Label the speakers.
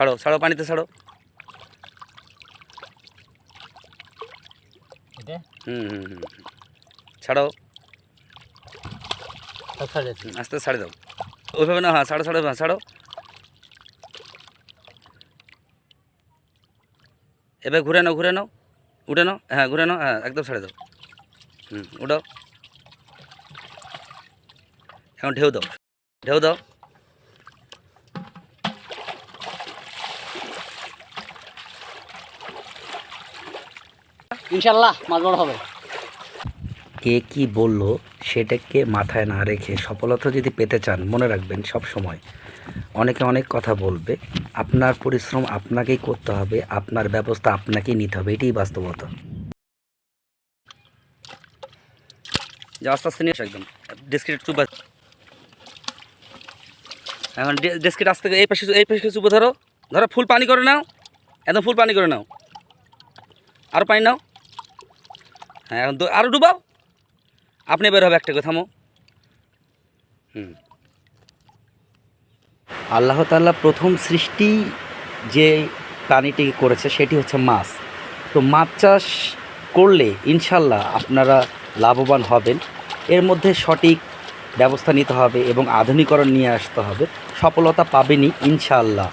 Speaker 1: ছাড়ো ছাড়ো পানিতে ছাড়ো। হুম হুম হুম। ছাড়ো। আস্তে আস্তে ছাড়ে দাও। ওইভাবে না হ্যাঁ ছাড়ো ছাড়ো হ্যাঁ ছাড়ো। এবার ঘুরে নাও ঘুরে নাও। উঠে নাও হ্যাঁ ঘুরে নাও হ্যাঁ একদম ছাড়ে দাও। হুম উঠাও। এখন ঢেউ দাও ঢেউ দাও।
Speaker 2: ইনশাল্লাহ মাছ বড় হবে।
Speaker 3: কে কি বলল সেটাকে মাথায় না রেখে সফলতা যদি পেতে চান, মনে রাখবেন সব সময়। অনেকে অনেক কথা বলবে, আপনার পরিশ্রম আপনাকেই করতে হবে, আপনার ব্যবস্থা আপনাকেই নিতে হবে, এটাই বাস্তবতা।
Speaker 1: আস্তে এই পাশে এই পাশে ধরো। ধরো, ফুল পানি করে নাও। একদম ফুল পানি করে নাও। আরও পানি নাও। হ্যাঁ এখন আরও ডুবাও। আপনি বের হবে একটা থামো হুম।
Speaker 3: আল্লাহ তাআলা প্রথম সৃষ্টি যে প্রাণীটি করেছে, সেটি হচ্ছে মাছ। তো মাছ চাষ করলে ইনশাল্লাহ আপনারা লাভবান হবেন। এর মধ্যে সঠিক ব্যবস্থা নিতে হবে এবং আধুনিকরণ নিয়ে আসতে হবে। সফলতা পাবেনই ইনশাআল্লাহ।